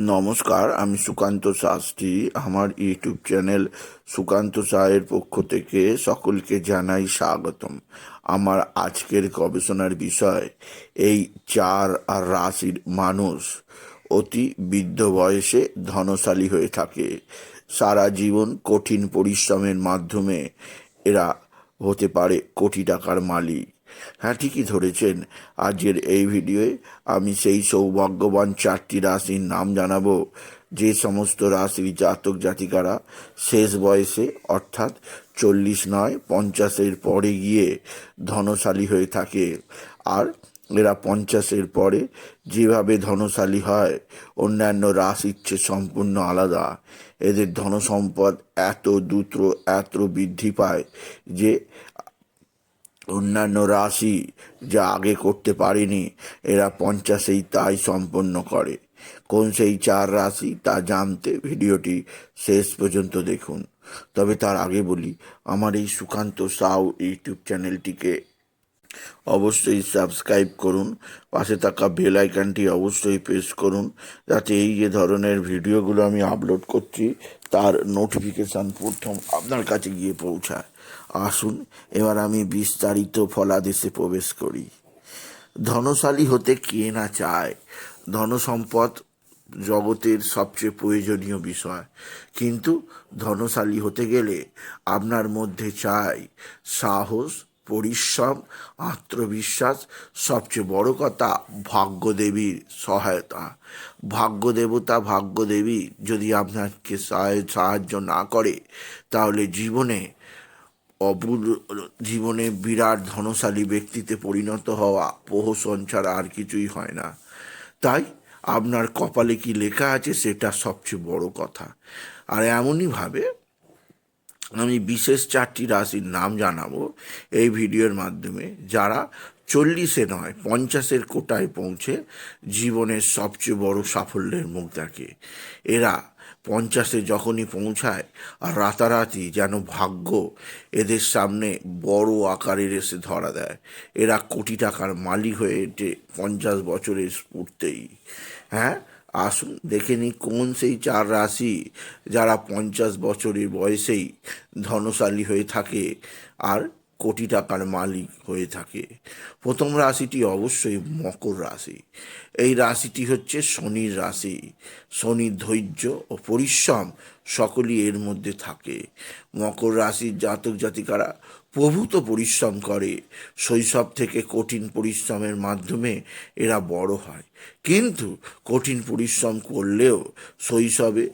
নমস্কার, আমি সুকান্ত শাস্ত্রী। আমার ইউটিউব চ্যানেল সুকান্ত সাহের পক্ষ থেকে সকলকে জানাই স্বাগতম। আমার আজকের গবেষণার বিষয়, এই চার আর রাশির মানুষ অতি বৃদ্ধ বয়সে ধনশালী হয়ে থাকে। সারা জীবন কঠিন পরিশ্রমের মাধ্যমে এরা হতে পারে কোটি টাকার মালিক। হ্যাঁ ঠিকই ধরেছেন। আজকের এই ভিডিওয়ে আমি সেই সৌভাগ্যবান চারটি রাশির নাম জানাব। যে সমস্ত রাশির জাতক জাতিকারা শেষ বয়সে, অর্থাৎ চল্লিশ নয়, পঞ্চাশের পরে গিয়ে ধনশালী হয়ে থাকে। আর এরা পঞ্চাশের পরে যেভাবে ধনশালী হয়, অন্যান্য রাশির চেয়ে সম্পূর্ণ আলাদা। এদের ধনসম্পদ এত দ্রুত, এত বৃদ্ধি পায় যে অন্যান্য রাশি যা আগে করতে পারেনি, এরা পঞ্চাশেই তাই সম্পন্ন করে। কোন সেই চার রাশি তা জানতে ভিডিওটি শেষ পর্যন্ত দেখুন। তবে তার আগে বলি, আমার এই সুকান্ত সাউ ইউটিউব চ্যানেলটিকে অবশ্যই সাবস্ক্রাইব করুন। পাশে থাকা বেল আইকনটি অবশ্যই প্রেস করুন, যাতে এই যে ধরনের ভিডিওগুলো আমি আপলোড করছি, তার নোটিফিকেশান প্রথম আপনার কাছে গিয়ে পৌঁছায়। আসুন, এবার আমি বিস্তারিত ফলাদেশে প্রবেশ করি। ধনশালী হতে কে না চায়? ধনসম্পদ জগতের সবচেয়ে প্রয়োজনীয় বিষয়। কিন্তু ধনশালী হতে গেলে আপনার মধ্যে চাই সাহস পরিশ্রম, আত্মবিশ্বাস, সবচেয়ে বড় কথা ভাগ্যদেবীর সহায়তা। ভাগ্যদেবতা ভাগ্যদেবী যদি আপনাকে সাহায্য না করে, তাহলে জীবনে অবুল, জীবনে বিরাট ধনশালী ব্যক্তিতে পরিণত হওয়া প্রহসন ছাড়া আর কিছুই হয় না। তাই আপনার কপালে কি লেখা আছে সেটা সবচেয়ে বড় কথা। আর এমনইভাবে আমি বিশেষ চারটি রাশির নাম জানাব এই ভিডিওর মাধ্যমে, যারা চল্লিশে নয়, পঞ্চাশের কোটায় পৌঁছে জীবনের সবচেয়ে বড় সাফল্যের মুখ দেখে। এরা পঞ্চাশে যখনই পৌঁছায়, আর রাতারাতি যেন ভাগ্য এদের সামনে বড় আকারের এসে ধরা দেয়। এরা কোটি টাকার মালিক হয়ে এটে পঞ্চাশ বছরের স্ফূর্তেই। হ্যাঁ? আসুন, দেখে নিই কোন সেই চার রাশি যারা পঞ্চাশ বছরের বয়সেই ধনশালী হয়ে থাকে আর কোটি টাকার মালিক হয়ে থাকে। প্রথম রাশিটি অবশ্যই মকর রাশি। এই রাশিটি হচ্ছে শনির রাশি। শনির ধৈর্য ও পরিশ্রম সকলই এর মধ্যে থাকে। মকর রাশির জাতক জাতিকারা প্রভূত পরিশ্রম করে। শৈশব থেকে কঠিন পরিশ্রমের মাধ্যমে এরা বড় হয়। কিন্তু কঠিন পরিশ্রম করলেও শৈশবে,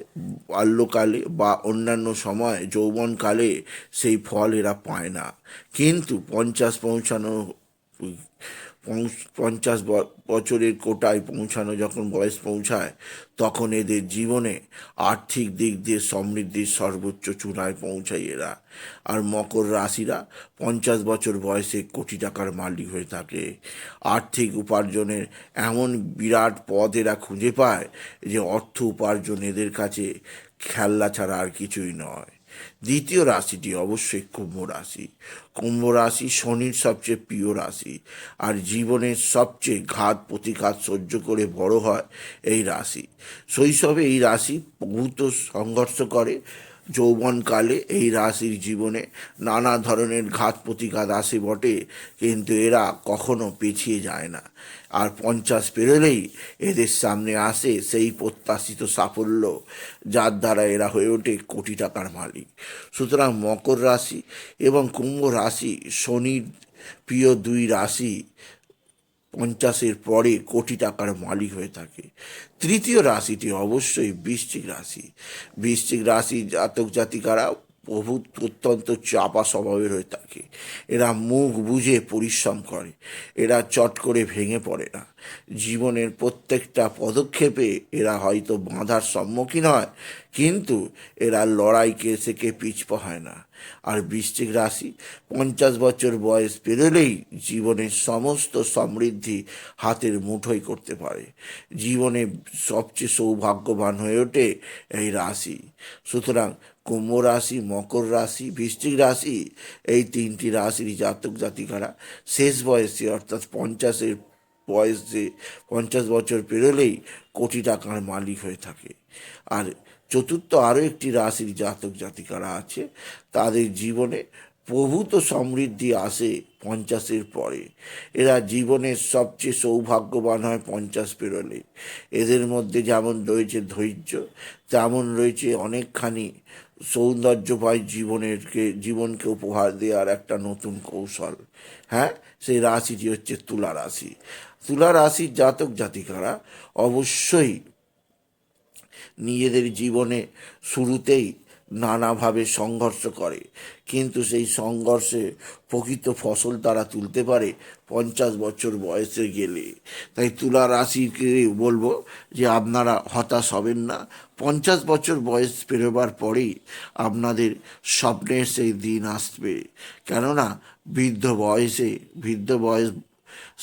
বাল্যকালে বা অন্যান্য সময়, যৌবনকালে সেই ফল এরা পায় না। কিন্তু পঞ্চাশ পৌঁছানো পঞ্চাশ বছরের কোটায় পৌঁছানো যখন বয়স পৌঁছায়, তখন এদের জীবনে আর্থিক দিক দিয়ে সমৃদ্ধির সর্বোচ্চ চূড়ায় পৌঁছায় এরা। আর মকর রাশিরা পঞ্চাশ বছর বয়সে কোটি টাকার মালিক হয়ে থাকে। আর্থিক উপার্জনের এমন বিরাট পদ এরা খুঁজে পায় যে অর্থ উপার্জন এদের কাছে খেলনা ছাড়া আর কিছুই নয়। দ্বিতীয় রাশিটি অবশ্যই কুম্ভ রাশি। কুম্ভ রাশি শনির সবচেয়ে প্রিয় রাশি আর জীবনের সবচেয়ে ঘাত প্রতিঘাত সহ্য করে বড় হয় এই রাশি। শৈশবে এই রাশি বহুত সংঘর্ষ করে যৌবনকালে এই রাশির জীবনে নানা ধরনের ঘাত প্রতিঘাত আসে বটে, কিন্তু এরা কখনো পিছিয়ে যায় না। আর পঞ্চাশ পেরোলেই এদের সামনে আসে সেই প্রত্যাশিত সাফল্য, যার দ্বারা এরা হয়ে ওঠে কোটি টাকার মালিক। সুতরাং মকর রাশি এবং কুম্ভ রাশি শনির প্রিয় দুই রাশি পঞ্চাশের পরে কোটি টাকার মালিক হয়ে থাকে। তৃতীয় রাশিটি অবশ্যই বৃশ্চিক রাশি। বৃশ্চিক রাশি জাতক জাতিকারা প্রভু অত্যন্ত চাপা স্বভাবের হয়ে থাকে। এরা মুখ বুঝে পরিশ্রম করে। এরা চট করে ভেঙে পড়ে না। জীবনের প্রত্যেকটা পদক্ষেপে এরা হয়তো বাঁধার সম্মুখীন হয়, কিন্তু এরা লড়াইকে থেকে পিছপা হয় না। আর বৃশ্চিক রাশি পঞ্চাশ বছর বয়স পেরোলেই জীবনের সমস্ত সমৃদ্ধি হাতের মুঠোই করতে পারে। জীবনে সবচেয়ে সৌভাগ্যবান হয়ে ওঠে এই রাশি। সুতরাং কুম্ভ রাশি, মকর রাশি, বৃশ্চিক রাশি, এই তিনটি রাশির জাতক জাতিকারা শেষ বয়সে অর্থাৎ পঞ্চাশের বয়সে পঞ্চাশ বছর পেরোলেই কোটি টাকার মালিক হয়ে থাকে। আর চতুর্থ আরও একটি রাশির জাতক জাতিকারা আছে, তাদের জীবনে প্রভূত সমৃদ্ধি আসে পঞ্চাশের পরে। এরা জীবনের সবচেয়ে সৌভাগ্যবান হয় পঞ্চাশ পেরোলে। এদের মধ্যে যেমন রয়েছে ধৈর্য, তেমন রয়েছে অনেকখানি সৌন্দর্য পায় জীবনেরকে, জীবনকে উপহার দেওয়ার একটা নতুন কৌশল। হ্যাঁ? সেই রাশিটি হচ্ছে তুলা রাশি। তুলা রাশির জাতক জাতিকারা অবশ্যই নিজেদের জীবনে শুরুতেই নানাভাবে সংঘর্ষ করে। কিন্তু সেই সংঘর্ষে প্রকৃত ফসল তারা তুলতে পারে পঞ্চাশ বছর বয়সে গেলে। তাই তুলা রাশিকে বলব যে আপনারা হতাশ হবেন না। পঞ্চাশ বছর বয়স পেরোবার পরেই আপনাদের স্বপ্নের সেই দিন আসবে। কেননা বৃদ্ধ বয়সে, বৃদ্ধ বয়স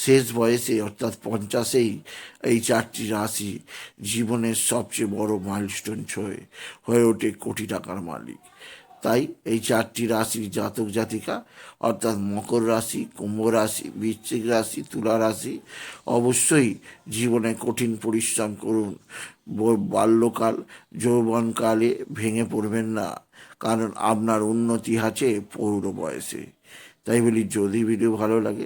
শেষ বয়সে, অর্থাৎ পঞ্চাশেই এই চারটি রাশি জীবনের সবচেয়ে বড় মাইলস্টোন ছয়ে, হয়ে ওঠে কোটি টাকার মালিক। তাই এই চারটি রাশির জাতক জাতিকা, অর্থাৎ মকর রাশি, কুম্ভ রাশি, বৃশ্চিক রাশি, তুলা রাশি, অবশ্যই জীবনে কঠিন পরিশ্রম করুন। বাল্যকাল, যৌবনকালে ভেঙে পড়বেন না, কারণ আপনার উন্নতি আছে পৌর বয়সে। তাই বলি, যদি ভিডিও ভালো লাগে